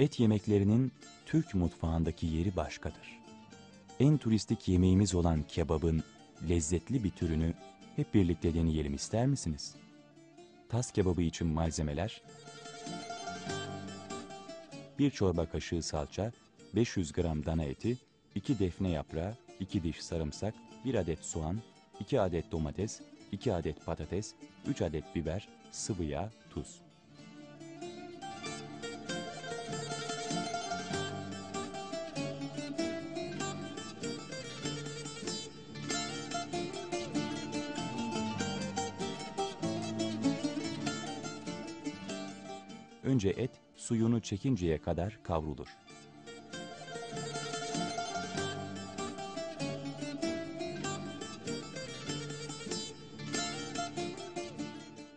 Et yemeklerinin Türk mutfağındaki yeri başkadır. En turistik yemeğimiz olan kebabın lezzetli bir türünü hep birlikte deneyelim ister misiniz? Tas kebabı için malzemeler 1 çorba kaşığı salça, 500 gram dana eti, 2 defne yaprağı, 2 diş sarımsak, 1 adet soğan, 2 adet domates, 2 adet patates, 3 adet biber, sıvı yağ, tuz. Önce et suyunu çekinceye kadar kavrulur.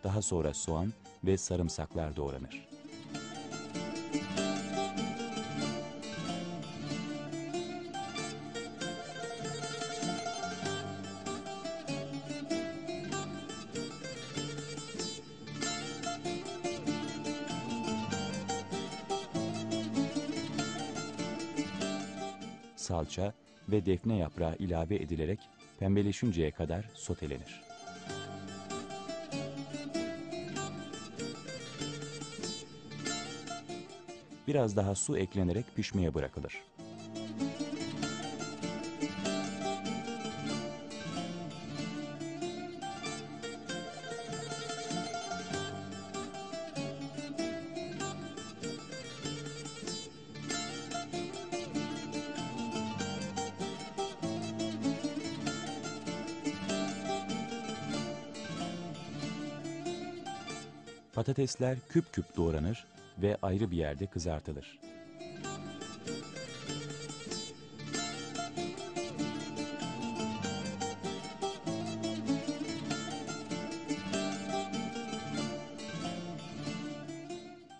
Daha sonra soğan ve sarımsaklar doğranır. Salça ve defne yaprağı ilave edilerek pembeleşinceye kadar sotelenir. Biraz daha su eklenerek pişmeye bırakılır. Patatesler küp küp doğranır ve ayrı bir yerde kızartılır.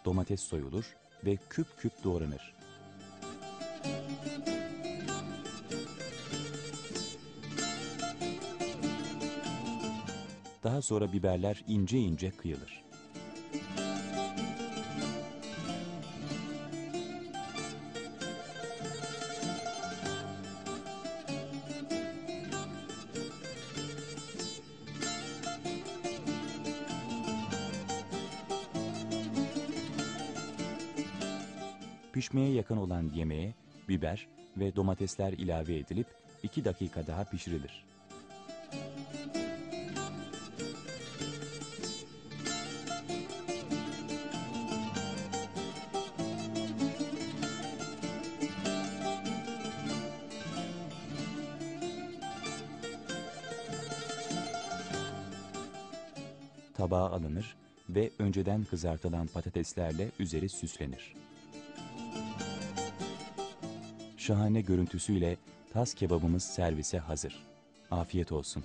Domates soyulur ve küp küp doğranır. Daha sonra biberler ince ince kıyılır. Pişmeye yakın olan yemeğe biber ve domatesler ilave edilip 2 dakika daha pişirilir. Tabağa alınır ve önceden kızartılan patateslerle üzeri süslenir. Şahane görüntüsüyle tas kebabımız servise hazır. Afiyet olsun.